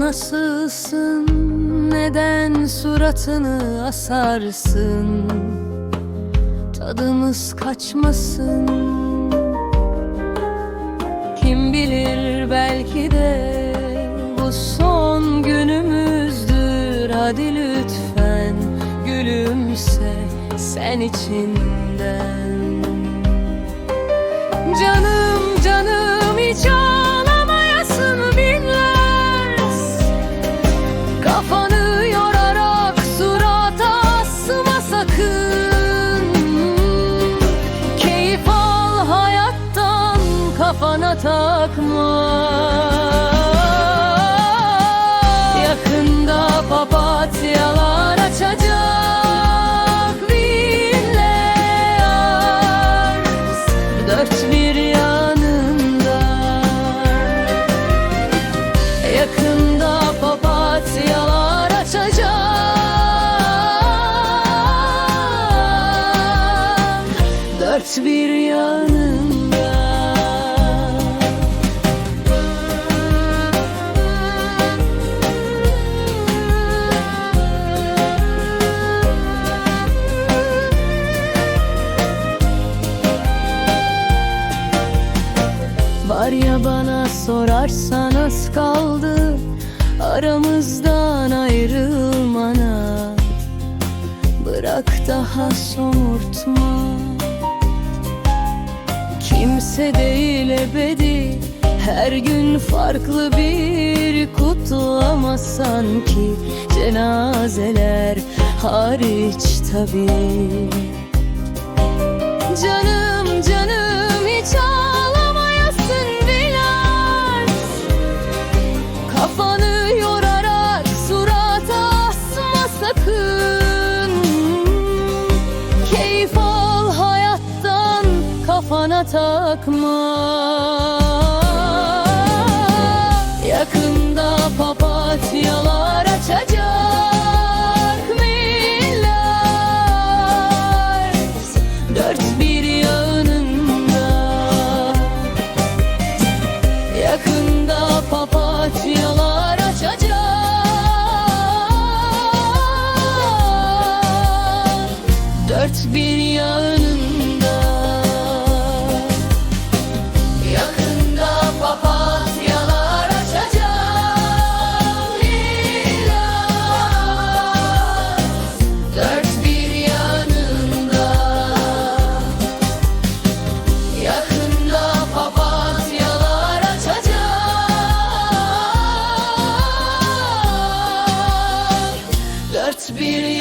nasılsın? Neden suratını asarsın? Tadımız kaçmasın? Kim bilir belki de Bu son günümüzdür. Hadi lütfen gülümse sen içinden kafana takma. Yakında papatyalar açacak. Villas Dört bir yanında. Yakında papatyalar açacak. Dört bir yanında Var ya bana sorarsan az kaldı Aramızdan ayrılmana. Bırak daha somurtma. Kimse değil ebedi Her gün farklı bir kutlama sanki. Cenazeler hariç tabii. Canım sakın. Keyif al hayattan kafana takma Dört bir yanında. Yakında papatyalar açacak. Lillas Dört bir yanında. Yakında papatyalar açacak. Dört bir